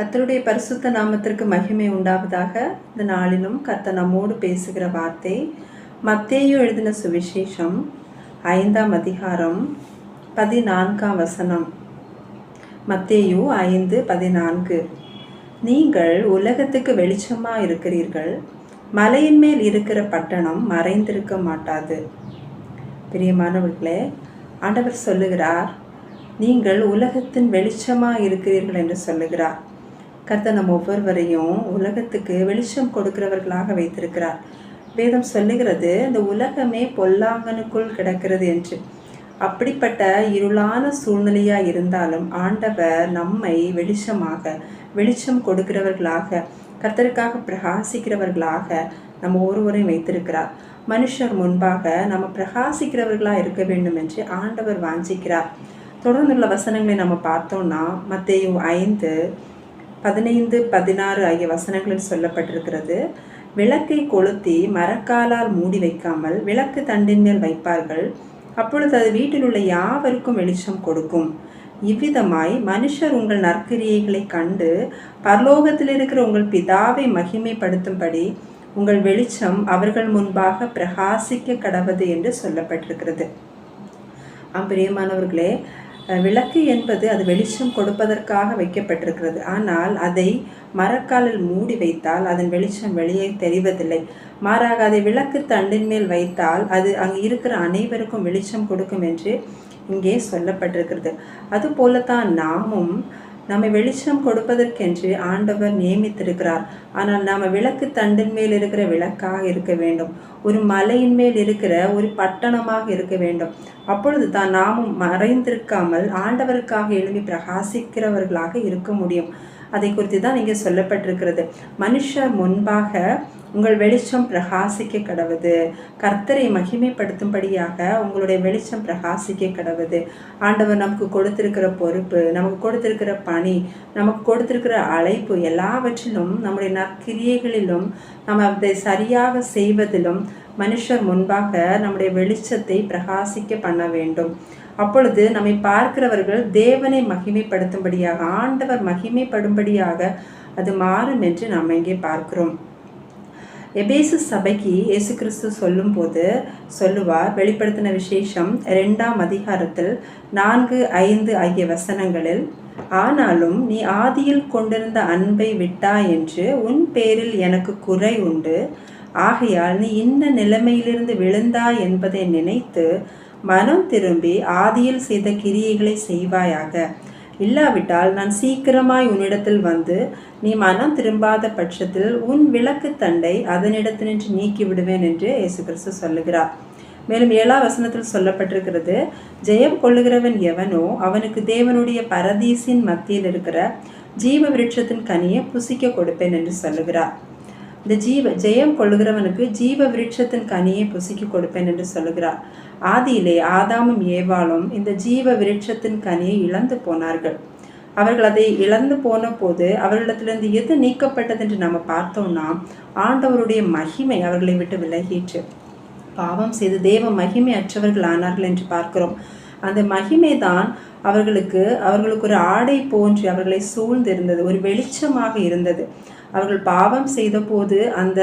கத்தருடைய பரிசுத்த நாமத்திற்கு மகிமை உண்டாவதாக இந்த நாளிலும் கத்த நம்மோடு பேசுகிற வார்த்தை மத்தேயு எழுதின சுவிசேஷம் ஐந்தாம் அதிகாரம் பதினான்காம் வசனம். மத்தேயு ஐந்து பதினான்கு. நீங்கள் உலகத்துக்கு வெளிச்சமா இருக்கிறீர்கள். மலையின் மேல் இருக்கிற பட்டணம் மறைந்திருக்க மாட்டாது. பிரியமானவர்களே ஆண்டவர் சொல்லுகிறார் நீங்கள் உலகத்தின் வெளிச்சமாக இருக்கிறீர்கள் என்று சொல்லுகிறார். கர்த்தர் நம் ஒவ்வொருவரையும் உலகத்துக்கு வெளிச்சம் கொடுக்கிறவர்களாக வைத்திருக்கிறார். வேதம் சொல்லுகிறது இந்த உலகமே பொல்லாங்கனுக்குள் கிடக்கிறது என்று. அப்படிப்பட்ட இருளான சூழ்நிலையாக இருந்தாலும் ஆண்டவர் நம்மை வெளிச்சமாக வெளிச்சம் கொடுக்கிறவர்களாக கர்த்தருக்காக பிரகாசிக்கிறவர்களாக நம்ம ஒருவரையும் வைத்திருக்கிறார். மனுஷர் முன்பாக நம்ம பிரகாசிக்கிறவர்களாக இருக்க வேண்டும் என்று ஆண்டவர் வாஞ்சிக்கிறார். தொடர்ந்துள்ள வசனங்களை நம்ம பார்த்தோம்னா மத்தேயு ஐந்து பதினைந்து பதினாறு ஆகிய வசனங்களில் சொல்லப்பட்டிருக்கிறது. விளக்கை கொளுத்தி மரக்காலால் மூடி வைக்காமல் விளக்கு தண்டின் மேல் வைப்பார்கள். அப்பொழுது அது வீட்டில் உள்ள யாவருக்கும் வெளிச்சம் கொடுக்கும். இவ்விதமாய் மனுஷர் உங்கள் நற்கிரியைகளை கண்டு பரலோகத்தில் இருக்கிற உங்கள் பிதாவை மகிமைப்படுத்தும்படி உங்கள் வெளிச்சம் அவர்கள் முன்பாக பிரகாசிக்க கடவது என்று சொல்லப்பட்டிருக்கிறது. பிரியமானவர்களே விளக்கு என்பது அது வெளிச்சம் கொடுப்பதற்காக வைக்கப்பட்டிருக்கிறது. ஆனால் அதை மரக்காலில் மூடி வைத்தால் அதன் வெளிச்சம் வெளியே தெரிவதில்லை. மாறாக அதை விளக்கு தண்டின் மேல் வைத்தால் அது அங்கு இருக்கிற அனைவருக்கும் வெளிச்சம் கொடுக்கும் என்று இங்கே சொல்லப்பட்டிருக்கிறது. அதுபோலத்தான் நாமும் நம்மை வெளிச்சம் கொடுப்பதற்கென்று ஆண்டவர் நியமித்திருக்கிறார். ஆனால் நாம் விளக்கு தண்டின் மேல் இருக்கிற விளக்காக இருக்க வேண்டும். ஒரு மலையின் மேல் இருக்கிற ஒரு பட்டணமாக இருக்க வேண்டும். அப்பொழுது தான் நாமும் மறைந்திருக்காமல் ஆண்டவருக்காக எழுப்பி பிரகாசிக்கிறவர்களாக இருக்க முடியும். அதை குறித்து தான் இங்கே சொல்லப்பட்டிருக்கிறது. மனுஷர் முன்பாக உங்கள் வெளிச்சம் பிரகாசிக்க கடவுது. கர்த்தரை மகிமைப்படுத்தும்படியாக உங்களுடைய வெளிச்சம் பிரகாசிக்க கடவுது. ஆண்டவர் நமக்கு கொடுத்திருக்கிற பொறுப்பு நமக்கு கொடுத்திருக்கிற பணி நமக்கு கொடுத்திருக்கிற அழைப்பு எல்லாவற்றிலும் நம்முடைய நற்கிரியைகளிலும் நம்ம அதை சரியாக செய்வதிலும் மனுஷர் முன்பாக நம்முடைய வெளிச்சத்தை பிரகாசிக்க பண்ண வேண்டும். அப்பொழுது நம்மை பார்க்கிறவர்கள் தேவனை மகிமைப்படுத்தும்படியாக ஆண்டவர் மகிமைப்படும்படியாக அது மாறும் என்று நாம் இங்கே பார்க்கிறோம். எபேசு சபைக்கு இயேசு கிறிஸ்து சொல்லும்போது சொல்லுவார் வெளிப்படுத்தின விசேஷம் ரெண்டாம் அதிகாரத்தில் நான்கு ஐந்து ஆகிய வசனங்களில் ஆனாலும் நீ ஆதியில் கொண்டிருந்த அன்பை விட்டா என்று உன் பேரில் எனக்கு குறை உண்டு. ஆகையால் நீ இன்ன நிலைமையிலிருந்து விழுந்தா என்பதை நினைத்து மனம் திரும்பி ஆதியில் செய்த கிரியைகளை செய்வாயாக. இல்லாவிட்டால் நான் சீக்கிரமாய் உன்னிடத்தில் வந்து நீ மனம் திரும்பாத பட்சத்தில் உன் விளக்கு தண்டை அதனிடத்தினின்று நீக்கி விடுவேன் என்று இயேசு கிறிஸ்து சொல்லுகிறார். மேலும் ஏழா வசனத்தில் சொல்லப்பட்டிருக்கிறது ஜெயம் கொள்ளுகிறவன் எவனோ அவனுக்கு தேவனுடைய பரதீசின் மத்தியில் இருக்கிற ஜீவ விருட்சத்தின் கனியை புசிக்க கொடுப்பேன் என்று சொல்லுகிறார். இந்த ஜீவ ஜெயம் கொள்ளுகிறவனுக்கு ஜீவ விருட்சத்தின் கனியை புசிக்கி கொடுப்பேன் என்று சொல்லுகிறார். ஆதியிலே ஆதாமும் ஏவாளும் இந்த ஜீவ விருட்சத்தின் கனியை இழந்து போனார்கள். அவர்கள் அதை இழந்து போன போது அவர்களிடத்திலிருந்து எது நீக்கப்பட்டது என்று நம்ம பார்த்தோம்னா ஆண்டவருடைய மகிமை அவர்களை விட்டு விலகிற்று. பாவம் செய்து தேவ மகிமை அற்றவர்கள் ஆனார்கள் என்று பார்க்கிறோம். அந்த மகிமை தான் அவர்களுக்கு அவர்களுக்கு ஒரு ஆடை போன்று அவர்களை சூழ்ந்திருந்தது ஒரு வெளிச்சமாக இருந்தது. அவர்கள் பாவம் செய்தபோது அந்த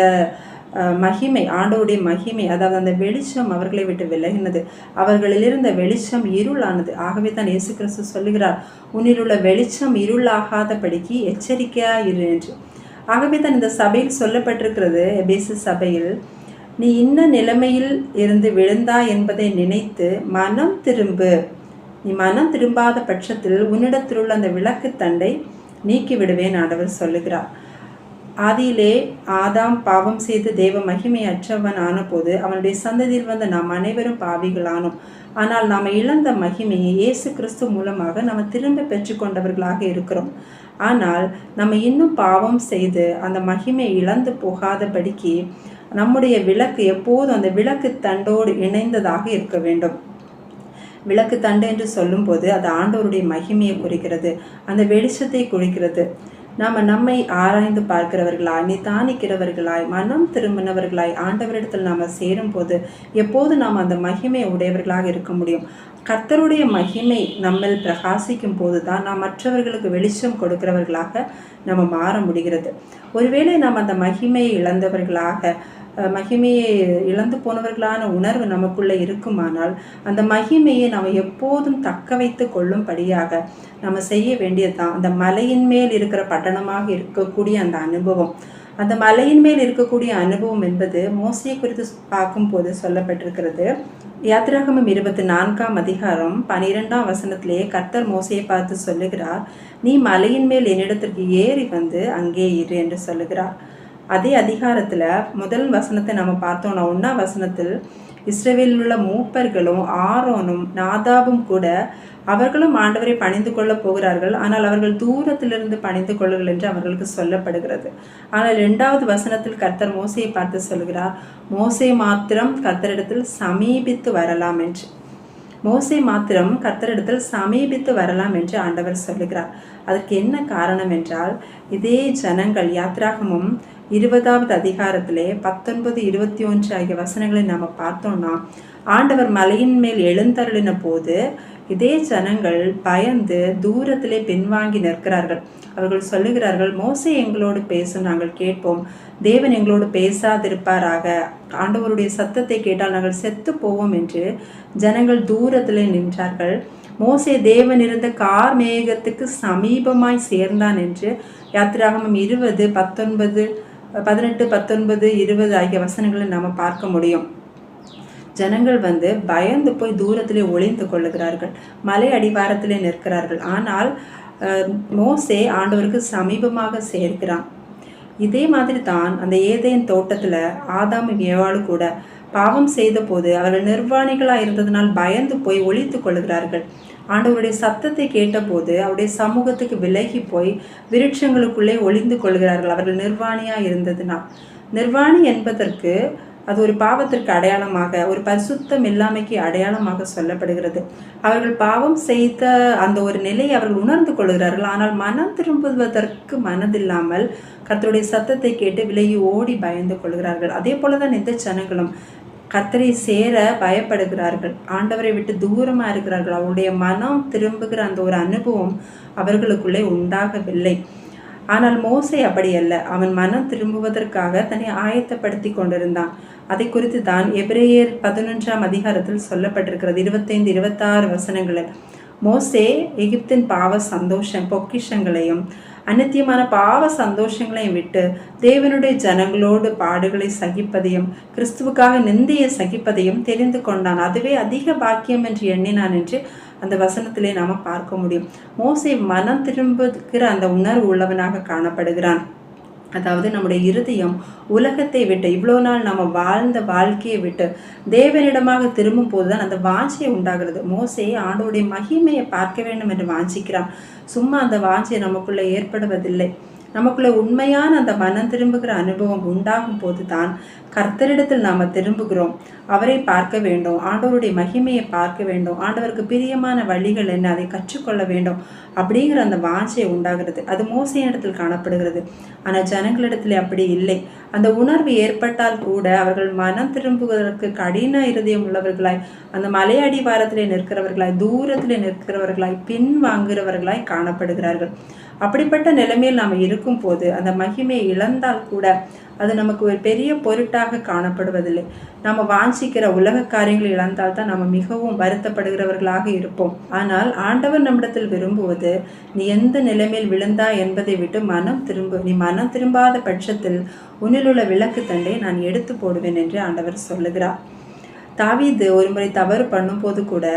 மகிமை ஆண்டவருடைய மகிமை அதாவது அந்த வெளிச்சம் அவர்களை விட்டு விலகினது. அவர்களில் இருந்த வெளிச்சம் இருளானது. ஆகவே தான் இயேசு கிறிஸ்து சொல்லுகிறார் உன்னில் உள்ள வெளிச்சம் இருளாகாதபடிக்கு எச்சரிக்கையாக இரு என்று. ஆகவே தான் இந்த சபையில் சொல்லப்பட்டிருக்கிறது எபேசு சபையில் நீ இன்ன நிலைமையில் இருந்து விழுந்தா என்பதை நினைத்து மனம் திரும்பு. நீ மனம் திரும்பாத பட்சத்தில் உன்னிடத்தில் உள்ள அந்த விளக்கு தண்டை நீக்கி விடுவேன் ஆண்டவர் சொல்லுகிறார். ஆதியிலே ஆதாம் பாவம் செய்து தேவ மகிமை அற்றவன் ஆனபோது அவனுடைய சந்ததியில் வந்த நாம் அனைவரும் பாவிகளானோம். ஆனால் நாம் இழந்த மகிமையை இயேசு கிறிஸ்து மூலமாக நம்ம திரும்ப பெற்றுக்கொண்டவர்களாக இருக்கிறோம். ஆனால் நம்ம இன்னும் பாவம் செய்து அந்த மகிமை இழந்து போகாதபடிக்கு நம்முடைய விளக்கு எப்போதும் அந்த விளக்கு தண்டோடு இணைந்ததாக இருக்க வேண்டும். விளக்கு தண்டு என்று சொல்லும்போது அது ஆண்டவருடைய மகிமையை குறிக்கிறது. அந்த வெளிச்சத்தை குறிக்கிறது. நாம் நம்மை ஆராய்ந்து பார்க்கிறவர்களாய் நிதானிக்கிறவர்களாய் மனம் திரும்பினவர்களாய் ஆண்டவரிடத்தில் நாம் சேரும்போது எப்போது நாம் அந்த மகிமையை உடையவர்களாக இருக்க முடியும்? கர்த்தருடைய மகிமை நம்மில் பிரகாசிக்கும் போது தான் நாம் மற்றவர்களுக்கு வெளிச்சம் கொடுக்கிறவர்களாக நம்ம மாற முடிகிறது. ஒருவேளை நாம் அந்த மகிமையை இழந்தவர்களாக மகிமையை இழந்து போனவர்களான உணர்வு நமக்குள்ளே இருக்குமானால் அந்த மகிமையை நாம் எப்போதும் தக்க வைத்து கொள்ளும்படியாக நம்ம செய்ய வேண்டியதுதான். அந்த மலையின் மேல் இருக்கிற பட்டணமாக இருக்கக்கூடிய அந்த அனுபவம். அந்த மலையின் மேல் இருக்கக்கூடிய அனுபவம் என்பது மோசையை குறித்து பார்க்கும்போது சொல்லப்பட்டிருக்கிறது. யாத்திராகமம் இருபத்தி நான்காம் அதிகாரம் பனிரெண்டாம் வசனத்திலே கர்த்தர் மோசையை பார்த்து சொல்லுகிறார் நீ மலையின் மேல் என்னிடத்திற்கு ஏறி வந்து அங்கே இரு என்று சொல்லுகிறார். அதே அதிகாரத்தில் முதல் வசனத்தை நம்ம பார்த்தோம்னா ஒன்றா வசனத்தில் இஸ்ரேவேலில் உள்ள மூப்பர்களும் ஆரோனும் நாதாபும் கூட அவர்களும் ஆண்டவரை பணிந்து கொள்ளப் போகிறார்கள். ஆனால் அவர்கள் தூரத்திலிருந்து பணிந்து கொள்ளுங்கள் என்று அவர்களுக்கு சொல்லப்படுகிறது. ஆனால் இரண்டாவது வசனத்தில் கர்த்தர் மோசையை பார்த்து சொல்கிறார் மோசே மாத்திரம் கர்த்தரிடத்தில் சமீபித்து வரலாம் என்று. மோசை மாத்திரம் கர்த்தரிடத்தில் சமீபித்து வரலாம் என்று ஆண்டவர் சொல்லுகிறார். அதற்கு என்ன காரணம் என்றால் இதே ஜனங்கள் யாத்ராகமும் இருபதாவது அதிகாரத்திலே பத்தொன்பது இருபத்தி ஒன்று ஆகிய வசனங்களை நாம் பார்த்தோம்னா ஆண்டவர் மலையின் மேல் எழுந்தருளின போது இதே ஜனங்கள் பயந்து தூரத்திலே பின்வாங்கி நிற்கிறார்கள். அவர்கள் சொல்லுகிறார்கள் மோசை எங்களோடு பேசும் நாங்கள் கேட்போம். தேவன் எங்களோடு பேசாதிருப்பாராக. ஆண்டவருடைய சத்தத்தை கேட்டால் நாங்கள் செத்து போவோம் என்று ஜனங்கள் தூரத்திலே நின்றார்கள். மோசே தேவன் இருந்த கார் மேகத்துக்கு சமீபமாய் சேர்ந்தான் என்று யாத்திராகமம் இருபது பத்தொன்பது பதினெட்டு பத்தொன்பது இருபது ஆகிய வசனங்களை நம்ம பார்க்க முடியும். ஜனங்கள் வந்து பயந்து போய் தூரத்திலே ஒளிந்து கொள்ளுகிறார்கள். மலை அடிவாரத்திலே நிற்கிறார்கள். ஆனால் மோசே ஆண்டவருக்கு சமீபமாக சேர்க்கிறான். இதே மாதிரி தான் அந்த ஏதேன் தோட்டத்தில் ஆதாம் ஏவாளு கூட பாவம் செய்த போது அவர்கள் நிர்வாணிகளாக இருந்ததனால் பயந்து போய் ஒழித்து கொள்கிறார்கள். ஆண்டவருடைய சத்தத்தை கேட்டபோது அவருடைய சமூகத்துக்கு விலகி போய் விருட்சங்களுக்குள்ளே ஒளிந்து கொள்கிறார்கள். அவர்கள் நிர்வாணியாக இருந்ததுனால். நிர்வாணி என்பதற்கு அது ஒரு பாவத்திற்கு அடையாளமாக ஒரு பரிசுத்தம் இல்லாமைக்கு அடையாளமாக சொல்லப்படுகிறது. அவர்கள் பாவம் செய்த அந்த ஒரு நிலையை அவர்கள் உணர்ந்து கொள்கிறார்கள். ஆனால் மனம் திரும்புவதற்கு மனதில்லாமல் கர்த்தருடைய சத்தத்தை கேட்டு விலகி ஓடி பயந்து கொள்கிறார்கள். அதே போலதான் எந்த ஜனங்களும் கர்த்தரை சேர பயப்படுகிறார்கள். ஆண்டவரை விட்டு தூரமாக இருக்கிறார்கள். அவருடைய மனம் திரும்புகிற அந்த ஒரு அனுபவம் அவர்களுக்குள்ளே உண்டாகவில்லை. ஆனால் மோசை அப்படி அல்ல அவன் மனம் திரும்புவதற்காக தன்னை ஆயத்தப்படுத்தி கொண்டிருந்தான். அதை குறித்து தான் எபிரேயர் பதினொன்றாம் அதிகாரத்தில் சொல்லப்பட்டிருக்கிறது. இருபத்தைந்து இருபத்தாறு வசனங்களில் மோசே எகிப்தின் பாவ சந்தோஷம் பொக்கிஷங்களையும் அநித்தியமான பாவ சந்தோஷங்களையும் விட்டு தேவனுடைய ஜனங்களோடு பாடுகளை சகிப்பதையும் கிறிஸ்துவுக்காக நிந்தையை சகிப்பதையும் தெரிந்து கொண்டான். அதுவே அதிக பாக்கியம் என்று எண்ணினான் என்று அந்த வசனத்திலே நாம் பார்க்க முடியும். மோசே மனம் திரும்புகிற அந்த உணர்வு உள்ளவனாக காணப்படுகிறான். அதாவது நம்முடைய இருதயம் உலகத்தை விட்டு இவ்வளோ நாள் நம்ம வாழ்ந்த வாழ்க்கையை விட்டு தேவனிடமாக திரும்பும் போதுதான் அந்த வாஞ்சையை உண்டாகிறது. மோசே ஆண்டோடைய மகிமையை பார்க்க வேண்டும் என்று வாஞ்சிக்கிறான். சும்மா அந்த வாஞ்சை நமக்குள்ளே ஏற்படுவதில்லை. நமக்குள்ள உண்மையான அந்த மனம் திரும்புகிற அனுபவம் உண்டாகும் போது தான் கர்த்தரிடத்தில் நாம திரும்புகிறோம். அவரை பார்க்க வேண்டும். ஆண்டவருடைய மகிமையை பார்க்க வேண்டும். ஆண்டவருக்கு பிரியமான வழிகள் என்ன? அதை கற்றுக்கொள்ள வேண்டும். அப்படிங்கிற அந்த வாஞ்சையை உண்டாகிறது. அது மோசையிடத்தில் காணப்படுகிறது. ஆனால் ஜனங்களிடத்தில் அப்படி இல்லை. அந்த உணர்வு ஏற்பட்டால் கூட அவர்கள் மனம் திரும்புவதற்கு கடின இருதயம் உள்ளவர்களாய் அந்த மலையடிவாரத்திலே நிற்கிறவர்களாய் தூரத்திலே நிற்கிறவர்களாய் பின் வாங்குகிறவர்களாய் காணப்படுகிறார்கள். அப்படிப்பட்ட நிலைமையில் நாம் இருக்கும்போது அந்த மகிமையை இழந்தால் கூட அது நமக்கு ஒரு பெரிய பொருட்டாக காணப்படுவதில்லை. நம்ம வாஞ்சிக்கிற உலக காரியங்களை இழந்தால் தான் நம்ம மிகவும் வருத்தப்படுகிறவர்களாக இருப்போம். ஆனால் ஆண்டவர் நம்மிடத்தில் விரும்புவது நீ எந்த நிலைமையில் விழுந்தா என்பதை விட்டு மனம் திரும்பு நீ மனம் திரும்பாத பட்சத்தில் உன்னிலுள்ள விளக்கு தண்டை நான் எடுத்து போடுவேன் என்று ஆண்டவர் சொல்லுகிறார். தாவீது ஒரு முறை தவறு பண்ணும்போது கூட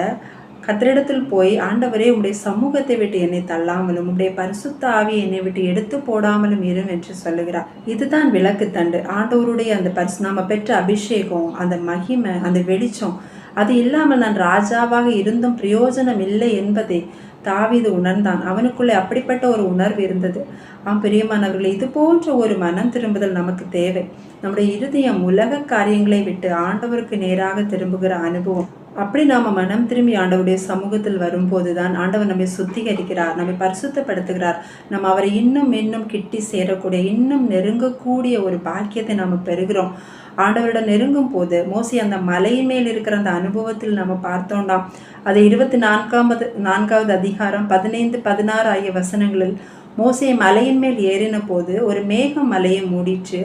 கத்திரிடத்தில் போய் ஆண்டவரே உடைய சமூகத்தை விட்டு என்னை தள்ளாமலும் உடைய பரிசுத்த ஆவி என்னை விட்டு எடுத்து போடாமலும் இரும் என்று சொல்லுகிறார். இதுதான் விளக்கு தண்டு. ஆண்டவருடைய அந்த பரிசு நாம பெற்ற அபிஷேகம் அந்த மகிமை அந்த வெளிச்சம் அது இல்லாமல் நான் ராஜாவாக இருந்தும் பிரயோஜனம் இல்லை என்பதை தாவிது உணர்ந்தான். அவனுக்குள்ளே அப்படிப்பட்ட ஒரு உணர்வு இருந்தது. ஆம் பிரியமானவர்களே இது போன்ற ஒரு மனம் திரும்புதல் நமக்கு தேவை. நம்முடைய இருதயம் உலக காரியங்களை விட்டு ஆண்டவருக்கு நேராக திரும்புகிற அனுபவம். அப்படி நாம் மனம் திரும்பி ஆண்டவருடைய சமூகத்தில் வரும்போது தான் ஆண்டவர் நம்மை சுத்திகரிக்கிறார் நம்மை பரிசுத்தப்படுத்துகிறார். நம்ம அவரை இன்னும் இன்னும் கிட்டி சேரக்கூடிய இன்னும் நெருங்கக்கூடிய ஒரு பாக்கியத்தை நாம் பெறுகிறோம். ஆண்டவரிடம் நெருங்கும் போது மோசி அந்த மலையின் மேல் இருக்கிற அந்த அனுபவத்தில் நம்ம பார்த்தோம்னா அது இருபத்தி நான்காவது நான்காவது அதிகாரம் பதினைந்து பதினாறு ஆகிய வசனங்களில் மோசையை மலையின் மேல் ஏறின போது ஒரு மேகம் மலையை மூடிற்று.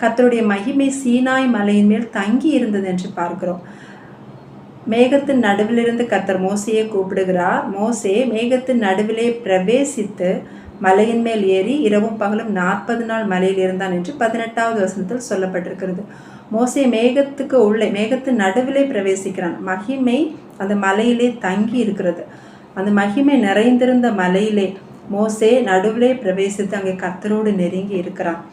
கத்தருடைய மகிமை சீனாய் மலையின் மேல் தங்கி இருந்தது என்று பார்க்கிறோம். மேகத்தின் நடுவிலிருந்து கத்தர் மோசையை கூப்பிடுகிறார். மோசே மேகத்தின் நடுவிலே பிரவேசித்து மலையின் மேல் ஏறி இரவும் பகலும் நாற்பது நாள் மலையில் இருந்தான் என்று பதினெட்டாவது வசனத்தில் சொல்லப்பட்டிருக்கிறது. மோசே மேகத்துக்கு உள்ளே மேகத்தின் நடுவிலே பிரவேசிக்கிறான். மகிமை அந்த மலையிலே தங்கி இருக்கிறது. அந்த மகிமை நிறைந்திருந்த மலையிலே மோசே நடுவிலே பிரவேசித்து அங்கே கத்தரோடு நெருங்கி இருக்கிறான்.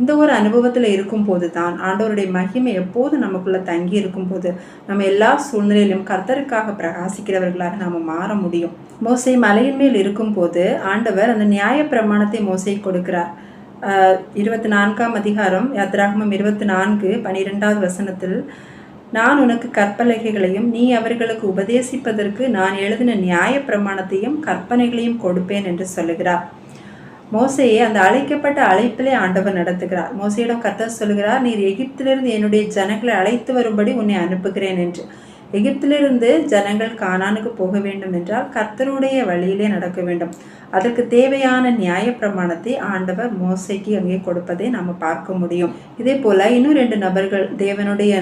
இந்த ஒரு அனுபவத்தில் இருக்கும்போது தான் ஆண்டவருடைய மகிமை எப்போது நமக்குள்ளே தங்கி இருக்கும்போது நம்ம எல்லா சூழ்நிலையிலும் கர்த்தருக்காக பிரகாசிக்கிறவர்களாக நாம் மாற முடியும். மோசை மலையின் மேல் இருக்கும்போது ஆண்டவர் அந்த நியாய பிரமாணத்தை மோசை கொடுக்கிறார். இருபத்தி நான்காம் அதிகாரம் யாத்ராகமம் இருபத்தி நான்கு பனிரெண்டாவது வசனத்தில் நான் உனக்கு கற்பலகைகளையும் நீ அவர்களுக்கு உபதேசிப்பதற்கு நான் எழுதின நியாய பிரமாணத்தையும் கற்பனைகளையும் கொடுப்பேன் என்று சொல்லுகிறார். மோசையை அந்த அழைக்கப்பட்ட அழைப்பிலே ஆண்டவர் நடத்துகிறார். மோசையிடம் கர்த்தர் சொல்கிறார் நீர் எகிப்திலிருந்து என்னுடைய ஜனங்களை அழைத்து வரும்படி உன்னை அனுப்புகிறேன் என்று. எகிப்திலிருந்து ஜனங்கள் கானானுக்கு போக வேண்டும் என்றால் கர்த்தருடைய வழியிலே நடக்க வேண்டும். அதற்கு தேவையான நியாய பிரமாணத்தை ஆண்டவர் மோசைக்கு அங்கே கொடுப்பதை நாம் பார்க்க முடியும். இதே போல இன்னும் ரெண்டு நபர்கள் தேவனுடைய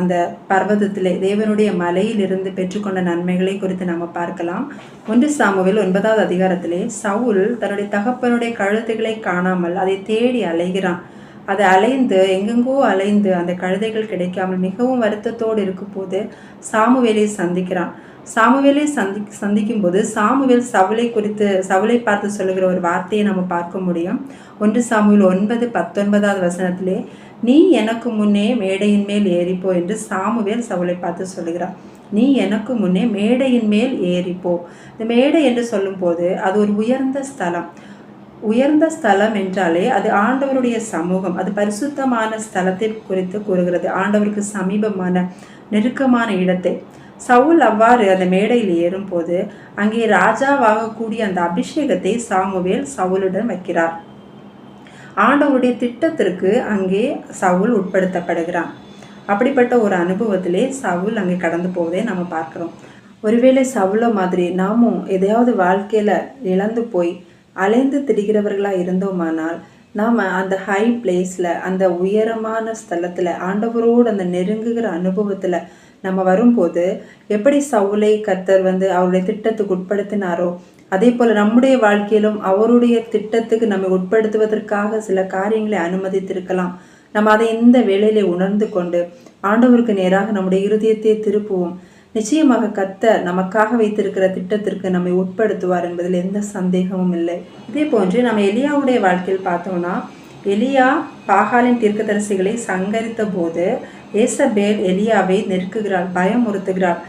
அந்த பர்வதத்திலே தேவனுடைய மலையிலிருந்து பெற்றுக்கொண்ட நன்மைகளை குறித்து நம்ம பார்க்கலாம். ஒன்று சாமுவில் ஒன்பதாவது அதிகாரத்திலே சவுல் தன்னுடைய தகப்பனுடைய கழுத்துகளை காணாமல் அதை தேடி அலைகிறான். அதை அலைந்து எங்கெங்கோ அலைந்து அந்த கழுதைகள் கிடைக்காமல் மிகவும் வருத்தத்தோடு இருக்கும்போது சாமுவேலை சந்திக்கிறான். சாமுவேலை சந்தி சந்திக்கும் போது சாமுவேல் சவலை குறித்து சவலை பார்த்து சொல்லுகிற ஒரு வார்த்தையை நம்ம பார்க்க முடியும். ஒன்று சாமுவேல் ஒன்பது பத்தொன்பதாவது வசனத்திலே நீ எனக்கு முன்னே மேடையின் மேல் ஏறிப்போ என்று சாமுவேல் சவுளை பார்த்து சொல்லுகிறான். நீ எனக்கு முன்னே மேடையின் மேல் ஏறிப்போ. இந்த மேடை என்று சொல்லும்போது அது ஒரு உயர்ந்த ஸ்தலம். உயர்ந்த ஸ்தலம் என்றாலே அது ஆண்டவருடைய சமூகம். அது பரிசுத்தமான ஸ்தலத்தை குறித்து கூறுகிறது. ஆண்டவருக்கு சமீபமான நெருக்கமான இடத்தை. சவுல் அவ்வாறு அந்த மேடையில் ஏறும்போது அங்கே ராஜாவாகக்கூடிய அந்த அபிஷேகத்தை சாமுவேல் சவுலுடன் வைக்கிறார். ஆண்டவருடைய திட்டத்திற்கு அங்கே சவுல் உட்படுத்தப்படுகிறான். அப்படிப்பட்ட ஒரு அனுபவத்திலே சவுல் அங்கே கடந்து போவதை நம்ம பார்க்குறோம். ஒருவேளை சவுள மாதிரி நாமும் எதையாவது வாழ்க்கையில் இழந்து போய் அலைந்து திரிகிறவர்களாக இருந்தோமானால் நாம் அந்த ஹை பிளேஸில் அந்த உயரமான ஸ்தலத்தில் ஆண்டவரோடு அந்த நெருங்குகிற அனுபவத்தில் நம்ம வரும்போது எப்படி சவுலை கத்தர் வந்து அவருடைய திட்டத்துக்கு உட்படுத்தினாரோ அதே போல் நம்முடைய வாழ்க்கையிலும் அவருடைய திட்டத்துக்கு நம்ம உட்படுத்துவதற்காக சில காரியங்களை அனுமதித்திருக்கலாம். நம்ம அதை இந்த வேலையிலே உணர்ந்து கொண்டு ஆண்டவருக்கு நேராக நம்முடைய இருதயத்தை திருப்புவோம். நிச்சயமாக கத்த நமக்காக வைத்திருக்கிற திட்டத்திற்கு நம்மை உட்படுத்துவார் என்பதில் எந்த சந்தேகமும் இல்லை. இதே போன்று நம்ம எலியாவுடைய வாழ்க்கையில் பார்த்தோம்னா எலியா பாகாலின் தீர்க்கதரிசிகளை சங்கரித்த போது ஏசபேல் எலியாவை நெருக்குகிறாள் பயமுறுத்துகிறாள்.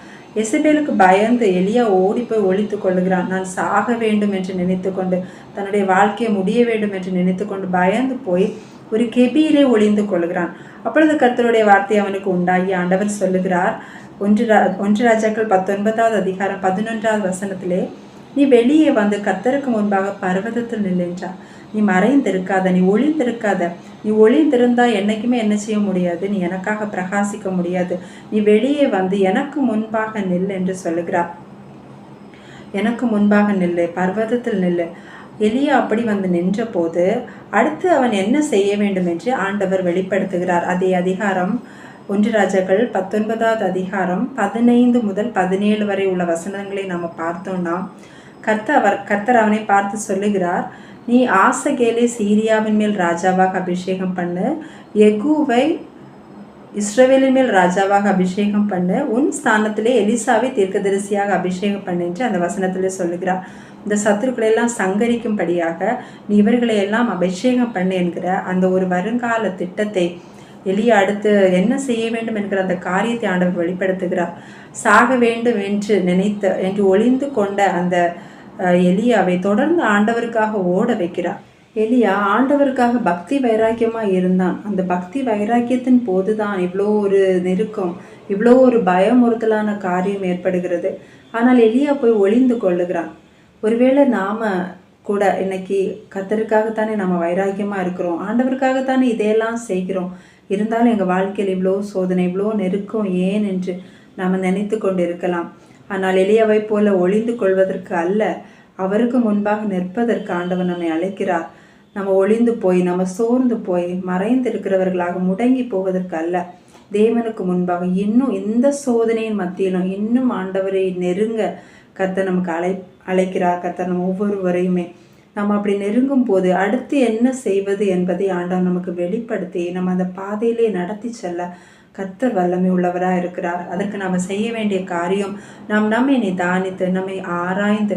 எசபேலுக்கு பயந்து எலியா ஓடி போய் ஒழித்து கொள்ளுகிறான். நான் சாக வேண்டும் என்று நினைத்து கொண்டு தன்னுடைய வாழ்க்கையை முடிய வேண்டும் என்று நினைத்து கொண்டு பயந்து போய் ஒரு கெபியிலே ஒளிந்து கொள்கிறான். அப்பொழுது கர்த்தருடைய வார்த்தை அவனுக்கு உண்டாகி ஆண்டவர் சொல்லுகிறார் ஒன்று ஒன்று ராஜாக்கள் பத்தொன்பதாவது அதிகாரம் பதினொன்றாவது வசனத்திலே நீ வெளியே வந்து கத்தருக்கு முன்பாக பர்வதத்தில் நில்லைன்றார். நீ மறைந்திருக்காத நீ ஒளிந்திருக்காத நீ ஒளிந்திருந்தா என்னைக்குமே என்ன செய்ய முடியாது? நீ எனக்காக பிரகாசிக்க முடியாது. நீ வெளியே வந்து எனக்கு முன்பாக நில் என்று சொல்லுகிறார். எனக்கு முன்பாக நில்லு பர்வதத்தில் நில்லு. எலியா அப்படி வந்து நின்ற போது அடுத்து அவன் என்ன செய்ய வேண்டும்? என்று ஆண்டவர் வெளிப்படுத்துகிறார். அதே அதிகாரம் ஒன்று ராஜாக்கள் பத்தொன்பதாவது அதிகாரம் பதினைந்து முதல் பதினேழு வரை உள்ள வசனங்களை நாம் பார்த்தோம்னா கர்த்த அவர் கர்த்தர் அவனை பார்த்து சொல்லுகிறார் நீ ஆசகேலே சீரியாவின் மேல் ராஜாவாக அபிஷேகம் பண்ணு எகுவை இஸ்ரவேலின் மேல் ராஜாவாக அபிஷேகம் பண்ணு உன் ஸ்தானத்திலே எலிசாவை தீர்க்கதரிசியாக அபிஷேகம் பண்ணுன்று அந்த வசனத்திலே சொல்லுகிறார். இந்த சத்துருக்களை எல்லாம் சங்கரிக்கும்படியாக நீ இவர்களை எல்லாம் அபிஷேகம் பண்ணு என்கிற அந்த ஒரு வருங்கால திட்டத்தை எலியா அடுத்து என்ன செய்ய வேண்டும் என்கிற அந்த காரியத்தை ஆண்டவர் வெளிப்படுத்துகிறார். சாக வேண்டும் என்று நினைத்த என்று ஒளிந்து கொண்ட அந்த எலியாவை தொடர்ந்து ஆண்டவருக்காக ஓட வைக்கிறார். எலியா ஆண்டவருக்காக பக்தி வைராக்கியமாக இருந்தான். அந்த பக்தி வைராக்கியத்தின் போதுதான் இவ்வளோ ஒரு நெருக்கம் இவ்வளோ ஒரு பயமுறுத்தலான காரியம் ஏற்படுகிறது. ஆனால் எலியா போய் ஒளிந்து கொள்ளுகிறான். ஒருவேளை நாம கூட இன்னைக்கு கத்தருக்காகத்தானே நம்ம வைராக்கியமாக இருக்கிறோம். ஆண்டவருக்காகத்தானே இதையெல்லாம் செய்கிறோம். இருந்தாலும் எங்கள் வாழ்க்கையில் இவ்வளோ சோதனை இவ்வளோ நெருக்கம் ஏன் என்று நாம் நினைத்து கொண்டிருக்கலாம். ஆனால் எளியவை போல ஒளிந்து கொள்வதற்கு அல்ல அவருக்கு முன்பாக நிற்பதற்கு ஆண்டவன் நம்மை அழைக்கிறார். நம்ம ஒளிந்து போய் நம்ம சோர்ந்து போய் மறைந்து இருக்கிறவர்களாக முடங்கி போவதற்கு அல்ல. தேவனுக்கு முன்பாக இன்னும் இந்த சோதனையின் மத்தியிலும் இன்னும் ஆண்டவரை நெருங்க கத்தை நமக்கு அழை அழைக்கிறார். கத்தை நம்ம ஒவ்வொருவரையுமே நம்ம அப்படி நெருங்கும் போது அடுத்து என்ன செய்வது என்பதை ஆண்டவர் நமக்கு வெளிப்படுத்தி நம்ம அந்த பாதையிலே நடத்தி செல்ல கத்தர் வல்லமை உள்ளவராக இருக்கிறார். அதற்கு நாம் செய்ய வேண்டிய காரியம் நாம் நம்மை நிதானித்து நம்மை ஆராய்ந்து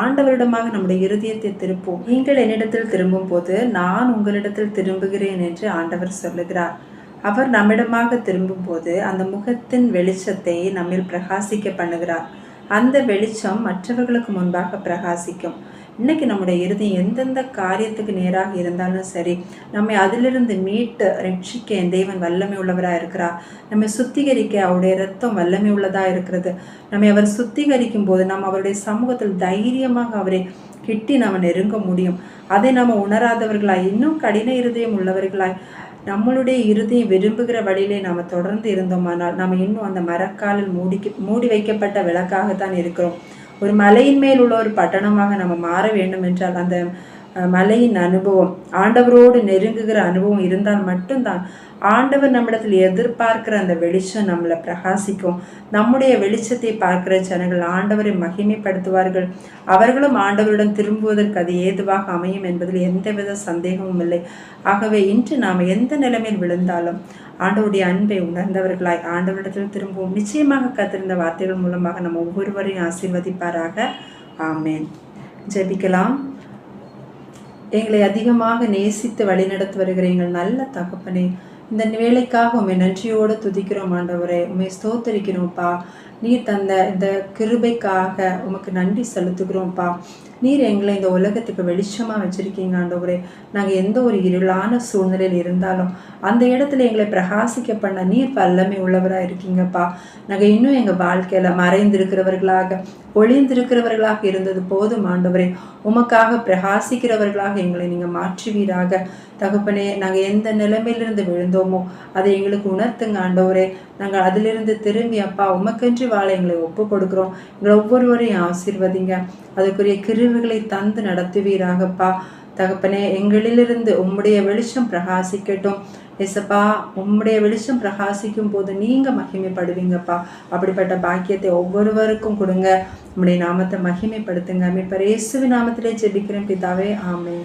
ஆண்டவரிடமாக நம்முடைய இருதயத்தை திருப்போம் நீங்கள் என்னிடத்தில் திரும்பும் போது நான் உங்களிடத்தில் திரும்புகிறேன் என்று ஆண்டவர் சொல்லுகிறார். அவர் நம்மிடமாக திரும்பும்போது அந்த முகத்தின் வெளிச்சத்தை நம்மில் பிரகாசிக்க பண்ணுகிறார். அந்த வெளிச்சம் மற்றவர்களுக்கு முன்பாக பிரகாசிக்கும். இன்னைக்கு நம்முடைய இருதயம் எந்தெந்த காரியத்துக்கு நேராக இருந்தாலும் சரி நம்மை அதிலிருந்து மீட்டு ரட்சிக்க என் தேவன் வல்லமை உள்ளவராக இருக்கிறார். நம்மை சுத்திகரிக்க அவருடைய ரத்தம் வல்லமை உள்ளதாக இருக்கிறது. நம்மை அவர் சுத்திகரிக்கும் போது நாம் அவருடைய சமூகத்தில் தைரியமாக அவரை கிட்டி நாம் நெருங்க முடியும். அதை நாம் உணராதவர்களாய் இன்னும் கடின இருதயம் உள்ளவர்களாய் நம்மளுடைய இறுதியை விரும்புகிற வழியிலே நாம் தொடர்ந்து இருந்தோமானால் நாம் இன்னும் அந்த மரக்காலில் மூடி மூடி வைக்கப்பட்ட விளக்காகத்தான் இருக்கிறோம். ஒரு மலையின் மேல் உள்ள ஒரு பட்டணமாக நம்ம மாற வேண்டும் என்றால் அந்த மலையின் அனுபவம். ஆண்டவரோடு நெருங்குகிற அனுபவம் இருந்தால் மட்டும்தான் ஆண்டவர் நம்மிடத்தில் எதிர்பார்க்கிற அந்த வெளிச்சம் நம்மளை பிரகாசிக்கும். நம்முடைய வெளிச்சத்தை பார்க்கிற ஜனங்கள் ஆண்டவரை மகிமைப்படுத்துவார்கள். அவர்களும் ஆண்டவருடன் திரும்புவதற்கு அது ஏதுவாக அமையும் என்பதில் எந்தவித சந்தேகமும் இல்லை. ஆகவே இன்று நாம் எந்த நிலைமையில் விழுந்தாலும் ஆண்டவருடைய அன்பை உணர்ந்தவர்களாய் ஆண்டவரிடத்தில் திரும்பவும். நிச்சயமாக கத்திருந்த வார்த்தைகள் மூலமாக நம்ம ஒவ்வொருவரையும் ஆசீர்வதிப்பாராக. ஆமேன். ஜெபிக்கலாம். எங்களை அதிகமாக நேசித்து வழிநடத்தி வருகிற எங்கள் நல்ல தகப்பனே இந்த வேலைக்காக உண்மை நன்றியோடு துதிக்கிறோம் ஆண்டவரே. உண்மை ஸ்தோத்தரிக்கிறோம்ப்பா நீ தந்த இந்த கிருபைக்காக உமக்கு நன்றி செலுத்துகிறோம்ப்பா நீர் எங்களை இந்த உலகத்துக்கு வெளிச்சமாக வச்சுருக்கீங்க ஆண்டவரே. நாங்கள் எந்த ஒரு இருளான சூழ்நிலையில் இருந்தாலும் அந்த இடத்துல எங்களை பிரகாசிக்க பண்ண நீர் வல்லமை உள்ளவராக இருக்கீங்கப்பா. நாங்கள் இன்னும் எங்கள் வாழ்க்கையில் மறைந்திருக்கிறவர்களாக ஒளிந்திருக்கிறவர்களாக இருந்தது போதும் ஆண்டவரே. உமக்காக பிரகாசிக்கிறவர்களாக எங்களை நீங்கள் மாற்றுவீராக. தகப்பனே நாங்கள் எந்த நிலைமையிலிருந்து விழுந்தோமோ அதை எங்களுக்கு உணர்த்துங்க ஆண்டவரே. நாங்கள் அதிலிருந்து திரும்பி அப்பா உமக்கென்று வாழ எங்களை ஒப்பு கொடுக்குறோம் எங்களை ஒவ்வொருவரையும் ஆசீர்வதிங்க. அதுக்குரிய கிரு கிருவுகளை தந்து நடத்துவீராகப்பா. தகப்பனே எங்களிலிருந்து உம்முடைய வெளிச்சம் பிரகாசிக்கட்டும். எசப்பா உம்முடைய வெளிச்சம் பிரகாசிக்கும் போது நீங்க மகிமைப்படுவீங்கப்பா. அப்படிப்பட்ட பாக்கியத்தை ஒவ்வொருவருக்கும் கொடுங்க. உம்முடைய நாமத்தை மகிமைப்படுத்துங்க. மீட்பர் இயேசுவி நாமத்திலே ஜெபிக்கிறேன். பிதாவே ஆமே